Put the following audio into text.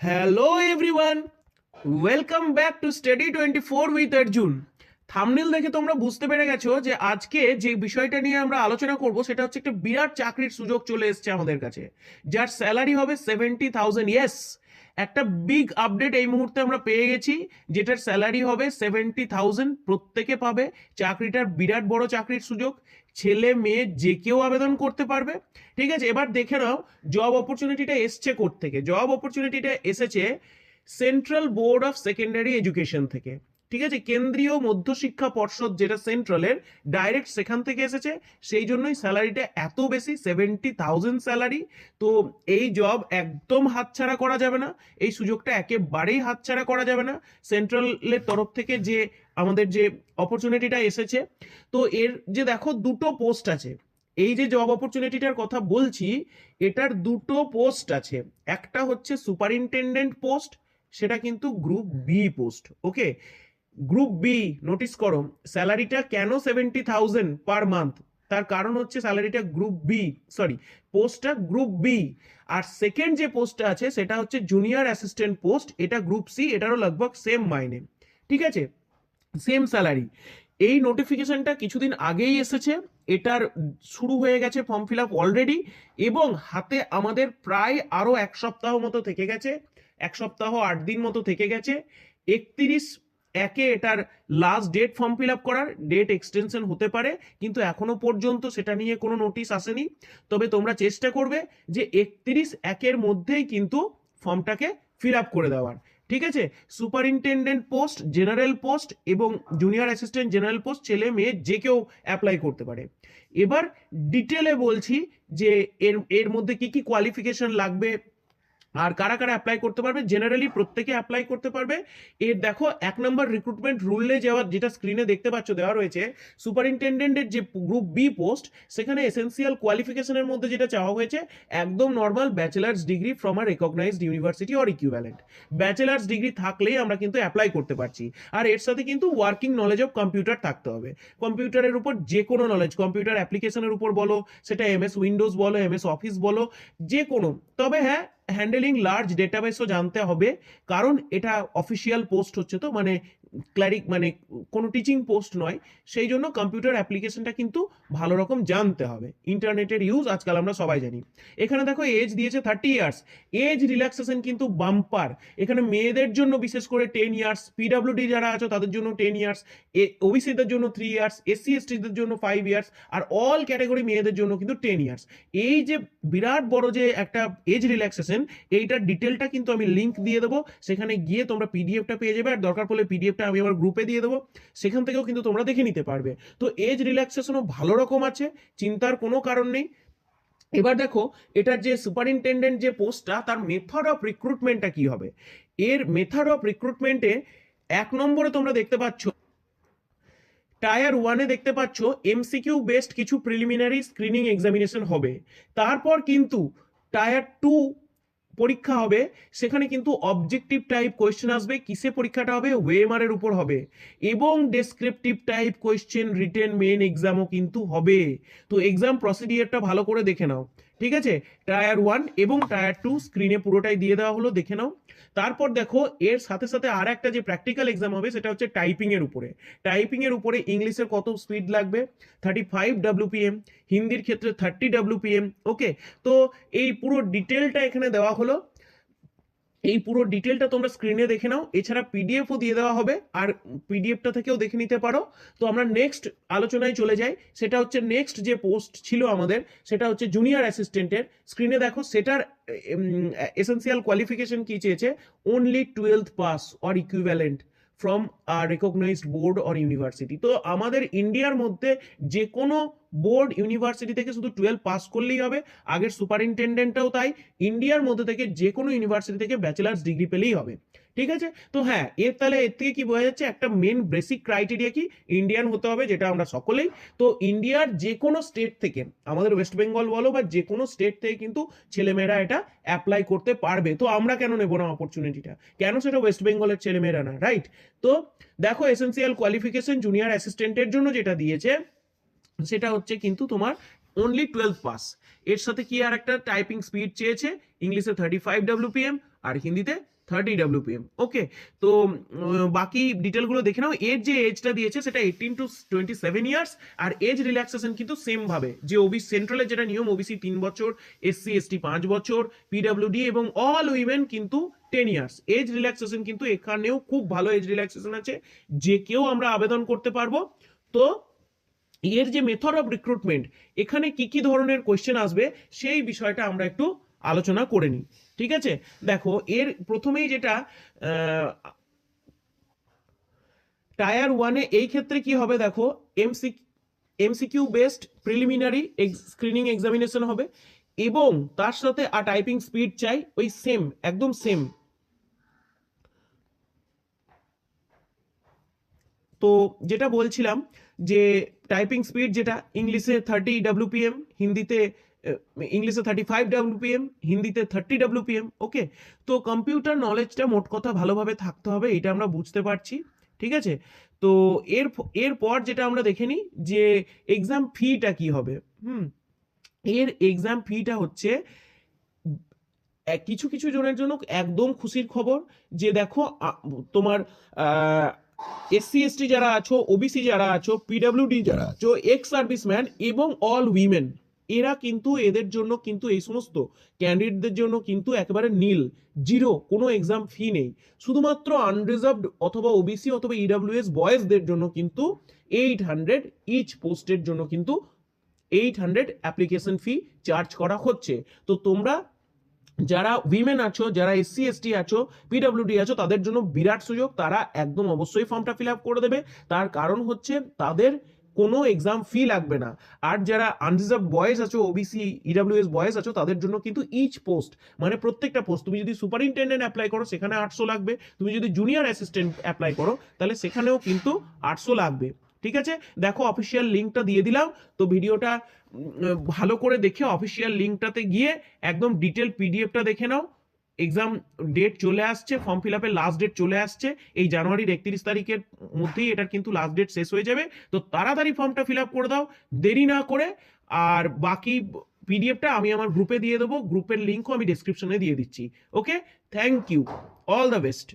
Hello everyone welcome back to study twenty four with Arjun thumbnail দেখে তোমরা বুঝতে পেরে গেছো যে আজকে যে বিষয়টা নিয়ে আমরা আলোচনা করব, সেটা হচ্ছে একটা বিরাট চাকরির সুযোগ চলে এসেছে আমাদের কাছে, যার স্যালারি হবে সেভেন্টি থাউজেন্ড ইয়েস একটা বিগ আপডেট এই মুহূর্তে আমরা পেয়ে গেছি, যেটার স্যালারি হবে সেভেন্টি থাউজেন্ড প্রত্যেকে পাবে চাকরিটার বিরাট বড় চাকরির সুযোগ। ছেলে, মেয়ে যে কেউ আবেদন করতে পারবে। ঠিক আছে? এবার দেখে নাও জব অপরচুনিটিটা এসছে কোর্ট থেকে জব অপরচুনিটিটা এসেছে central board of secondary education থেকে। ঠিক আছে? কেন্দ্রীয় মধ্যশিক্ষা পর্ষদ যেটা সেন্ট্রালের ডাইরেক্ট সেখান থেকে এসেছে। সেই জন্যই স্যালারিটা এত বেশি সেভেন্টি থাউজেন্ড স্যালারি তো এই জব একদম হাতছাড়া করা যাবে না। এই সুযোগটা একেবারেই হাতছাড়া করা যাবে না। সেন্ট্রালের তরফ থেকে যে আমাদের যে অপরচুনিটিটা এসেছে। তো এর যে দেখো, দুটো পোস্ট আছে। এই যে জব অপরচুনিটিটার কথা বলছি, এটার দুটো পোস্ট আছে। একটা হচ্ছে সুপারিনটেন্ডেন্ট পোস্ট সেটা কিন্তু group B post okay group B notice করো স্যালারিটা কেন সেভেন্টি থাউজেন্ড পার মান্থ তার কারণ হচ্ছে স্যালারিটা গ্রুপ বি সরি পোস্টটা গ্রুপ বি আর সেকেন্ড যে পোস্টটা আছে, সেটা হচ্ছে জুনিয়র অ্যাসিস্ট্যান্ট পোস্ট এটা গ্রুপ সি এটারও লগভগ সেম মাইনে। ঠিক আছে? সেম স্যালারি এই নোটিফিকেশনটা কিছুদিন আগেই এসেছে, এটার শুরু হয়ে গেছে ফর্ম ফিল আপ অলরেডি এবং হাতে আমাদের প্রায় আরও এক সপ্তাহ মতো থেকে গেছে, এক সপ্তাহ আট দিন মতো থেকে গেছে, একত্রিশ একে এটার last date form fill up করার ডেট এক্সটেনশন হতে পারে, কিন্তু এখনও পর্যন্ত সেটা নিয়ে কোনো নোটিশ আসেনি। তবে তোমরা চেষ্টা করবে যে একত্রিশ একের মধ্যেই কিন্তু ফর্মটাকে ফিল আপ করে দেওয়ার। ঠিক আছে? সুপারিনটেন্ডেন্ট পোস্ট জেনারেল পোস্ট এবং জুনিয়র অ্যাসিস্ট্যান্ট জেনারেল পোস্ট ছেলে, মেয়ে, যে কেউ অ্যাপ্লাই করতে পারে। এবার ডিটেলে বলছি যে এর এর মধ্যে কি কি কোয়ালিফিকেশন লাগবে আর কারা কারা অ্যাপ্লাই করতে পারবে? জেনারেলি প্রত্যেকে অ্যাপ্লাই করতে পারবে। এর দেখো, এক নম্বর রিক্রুটমেন্ট রুলে যাওয়ার যেটা স্ক্রিনে দেখতে পাচ্ছ, দেওয়া রয়েছে সুপারিনটেন্ডেন্টের যে গ্রুপ বি পোস্ট সেখানে এসেন্সিয়াল কোয়ালিফিকেশনের মধ্যে যেটা চাওয়া হয়েছে, একদম normal bachelor's degree from R recognised university or equivalent bachelor's degree থাকলেই আমরা কিন্তু অ্যাপ্লাই করতে পারছি। আর এর সাথে কিন্তু ওয়ার্কিং নলেজ অফ কম্পিউটার থাকতে হবে। কম্পিউটারের উপর যে কোনো নলেজ কম্পিউটার অ্যাপ্লিকেশনের উপর বলো, সেটা এমএস উইন্ডোজ বলো এম এস অফিস বলো যে কোনো তবে হ্যাঁ হ্যান্ডেলিং লার্জ ডেটাবেসও জানতে হবে। কারণ এটা অফিসিয়াল পোস্ট হচ্ছে তো মানে ক্লারিক মানে কোনো টিচিং পোস্ট নয়, সেই জন্য কম্পিউটার অ্যাপ্লিকেশনটা কিন্তু ভালো রকম জানতে হবে। ইন্টারনেটের ইউজ আজকাল আমরা সবাই জানি। এখানে দেখো এজ দিয়েছে থার্টি ইয়ার্স এজ রিল্যাক্সেশন কিন্তু বাম্পার এখানে মেয়েদের জন্য বিশেষ করে টেন ইয়ার্স পিডাব্লিউডি যারা আছো, তাদের জন্য টেন ইয়ার্স ওবিসিদের জন্য থ্রি ইয়ার্স এসসি এসটিদের জন্য ফাইভ ইয়ার্স আর অল ক্যাটাগরি মেয়েদের জন্য কিন্তু টেন ইয়ার্স এই যে বিরাট বড় যে একটা এজ রিল্যাক্সেশন এইটার ডিটেলটা কিন্তু আমি লিঙ্ক দিয়ে দেবো। সেখানে গিয়ে তোমরা পিডিএফটা পেয়ে যাবে। আর দরকার পড়লে পিডিএফটা আমি আমার গ্রুপে দিয়ে দেবো, সেখান থেকেও কিন্তু তোমরা দেখে নিতে পারবে। তো এজ রিল্যাক্সেশনও ভালো রকম আছে, চিন্তার কোনো কারণ নেই। এবার দেখো, এটার যে সুপারিনটেন্ডেন্ট যে পোস্টটা তার মেথড অফ রিক্রুটমেন্টটা কি হবে? এর মেথড অফ রিক্রুটমেন্টে এক নম্বরে তোমরা দেখতে পাচ্ছ টায়ার ওয়ানে দেখতে পাচ্ছ এমসিকিউ বেস্ট কিছু প্রিলিমিনারি স্ক্রিনিং এক্সামিনেশন হবে। তারপর কিন্তু টায়ার টু পরীক্ষা হবে, সেখানে কিন্তু অবজেক্টিভ টাইপ কোয়েশ্চেন আসবে, কিসে পরীক্ষাটা হবে? ওয়েমার এর উপর হবে। এবং descriptive type question written main এক্সামও কিন্তু হবে। তো এক্সাম প্রসিডিয়ারটা ভালো করে দেখে নাও। ঠিক আছে? টায়ার ওয়ান এবং টায়ার টু স্ক্রিনে পুরোটাই দিয়ে দেওয়া হলো, দেখে নাও। তারপর দেখো, এর সাথে সাথে আর একটা যে প্র্যাকটিক্যাল এক্সাম হবে, সেটা হচ্ছে টাইপিং এর উপরে। টাইপিং এর উপরে ইংলিশের কত স্পিড লাগবে? থার্টি ফাইভ ডাব্লুপিএম হিন্দির ক্ষেত্রে থার্টি ডাব্লুপিএম ওকে তো এই পুরো ডিটেলটা এখানে দেওয়া হলো। এই পুরো ডিটেলটা তোমরা স্ক্রিনে দেখে নাও। এছাড়া পিডিএফও দিয়ে দেওয়া হবে, আর পিডিএফটা থেকেও দেখে নিতে পারো। তো আমরা নেক্সট আলোচনায় চলে যাই। সেটা হচ্ছে নেক্সট যে পোস্ট ছিল আমাদের, সেটা হচ্ছে জুনিয়র অ্যাসিস্ট্যান্টের স্ক্রিনে দেখো, সেটার এসেন্সিয়াল কোয়ালিফিকেশন কি চেয়েছে? Only twelfth pass or equivalent from recognised board or university তো আমাদের ইন্ডিয়ার মধ্যে যে কোনো বোর্ড ইউনিভার্সিটি থেকে শুধু টুয়েলভ পাস করলেই হবে। আগের সুপারিনটেন্ডেন্টটাও তাই। ইন্ডিয়ার মধ্যে থেকে যে কোনো ইউনিভার্সিটি থেকে ব্যাচেলার্স ডিগ্রি পেলেই হবে। ঠিক আছে? তো হ্যাঁ এর তাহলে এর থেকে কি বোঝা যাচ্ছে? একটা মেন বেসিক ক্রাইটেরিয়া কি? ইন্ডিয়ান হতে হবে, যেটা আমরা সকলেই। তো ইন্ডিয়ার যে কোনো স্টেট থেকে, আমাদের ওয়েস্ট বেঙ্গল বলো বা যে কোনো স্টেট থেকে কিন্তু ছেলেমেয়েরা এটা অ্যাপ্লাই করতে পারবে। তো আমরা কেন নেব না অপরচুনিটিটা? কেন সেটা ওয়েস্ট বেঙ্গলের ছেলেমেয়েরা না, রাইট? তো দেখো এসেন্সিয়াল কোয়ালিফিকেশন জুনিয়র অ্যাসিস্ট্যান্টের জন্য যেটা দিয়েছে সেটা হচ্ছে কিন্তু তোমার অনলি টুয়েলভ পাস এর সাথে কি আর একটা টাইপিং স্পিড চেয়েছে? ইংলিশে থার্টি ফাইভ ডাব্লিউপিএম আর হিন্দিতে থার্টি ডাব্লিউপিএম ওকে তো বাকি ডিটেলগুলো দেখে নাও। এর যে এজটা দিয়েছে সেটা eighteen to twenty seven years R age relaxation কিন্তু সেমভাবে যে ওবিসি সেন্ট্রালের যেটা নিয়ম ওবিসি তিন বছর এসসি এসটি পাঁচ বছর পিডাব্লিউডি এবং অল উইমেন কিন্তু টেন ইয়ার্স এজ রিল্যাক্সেশন কিন্তু এখানেও খুব ভালো এজ রিল্যাক্সেশন আছে। যে কেউ আমরা আবেদন করতে পারব। তো এর যে মেথড অফ রিক্রুটমেন্ট এখানে কি কি ধরনের কোয়েশ্চেন আসবে, সেই বিষয়টা আমরা একটু আলোচনা করে নিই। ঠিক আছে? দেখো, এর প্রথমেই যেটা টায়ার ওয়ানে এই ক্ষেত্রে কি হবে দেখো MC MCQ based preliminary screening examination হবে এবং তার সাথে আর টাইপিং স্পিড চাই ওই সেম একদম সেম তো যেটা বলছিলাম যে টাইপিং স্পিড যেটা ইংলিশে থার্টি ডাব্লিউপিএম হিন্দিতে ইংলিশে থার্টি ফাইভ ডাব্লিউপিএম হিন্দিতে থার্টি ডাব্লিউপিএম ওকে তো কম্পিউটার নলেজটা মোট কথা ভালোভাবে থাকতে হবে, এটা আমরা বুঝতে পারছি, ঠিক আছে? তো এর এরপর যেটা আমরা দেখে নিই যে এক্সাম ফিটা কি হবে, হুম? এর এক্সাম ফিটা হচ্ছে কিছু কিছু জনের জন্য একদম খুশির খবর যে দেখো তোমার এসসি এসটি যারা আছো ওবিসি যারা আছো পিডাব্লিউডি যারা আছো এক্স সার্ভিসম্যান এবং অল উইমেন এরা কিন্তু এদের জন্য কিন্তু এই সমস্ত ক্যান্ডিডেটদের জন্য কিন্তু একেবারে নীল জিরো কোনো এক্সাম ফি নেই। শুধুমাত্র আনরিজার্ভড অথবা ওবিসি অথবা ইডাব্লিউএস বয়েজদের জন্য কিন্তু এইট হান্ড্রেড ইচ পোস্টের জন্য কিন্তু eight hundred application fee charge করা হচ্ছে। তো তোমরা যারা উইমেন আছো, যারা এসসি এসটি আছো পিডাব্লিউডি আছো, তাদের জন্য বিরাট সুযোগ। তারা একদম অবশ্যই ফর্মটা ফিল আপ করে দেবে। তার কারণ হচ্ছে তাদের কোনো এক্সাম ফি লাগবে না। আর যারা আনরিজার্ভ বয়েজ আছো ওবিসি ইডাব্লিউএস বয়েজ আছো, তাদের জন্য কিন্তু ইচ পোস্ট মানে প্রত্যেকটা পোস্ট তুমি যদি সুপারিনটেন্ডেন্ট অ্যাপ্লাই করো, সেখানে আটশো লাগবে। তুমি যদি জুনিয়র অ্যাসিস্ট্যান্ট অ্যাপ্লাই করো, তাহলে সেখানেও কিন্তু আটশো লাগবে। ঠিক আছে? দেখো অফিসিয়াল লিঙ্কটা দিয়ে দিলাম। তো ভিডিওটা ভালো করে দেখে অফিসিয়াল লিঙ্কটাতে গিয়ে একদম ডিটেল পিডিএফটা দেখে নাও। এক্সাম ডেট চলে আসছে ফর্ম ফিল আপের লাস্ট ডেট চলে আসছে। এই জানুয়ারির একত্রিশ তারিখের মধ্যেই এটার কিন্তু লাস্ট ডেট শেষ হয়ে যাবে। তো তাড়াতাড়ি ফর্মটা ফিল আপ করে দাও, দেরি না করে। আর বাকি পিডিএফটা আমি আমার গ্রুপে দিয়ে দেবো। গ্রুপের লিঙ্কও আমি ডেসক্রিপশনে দিয়ে দিচ্ছি। Okay thank you all the best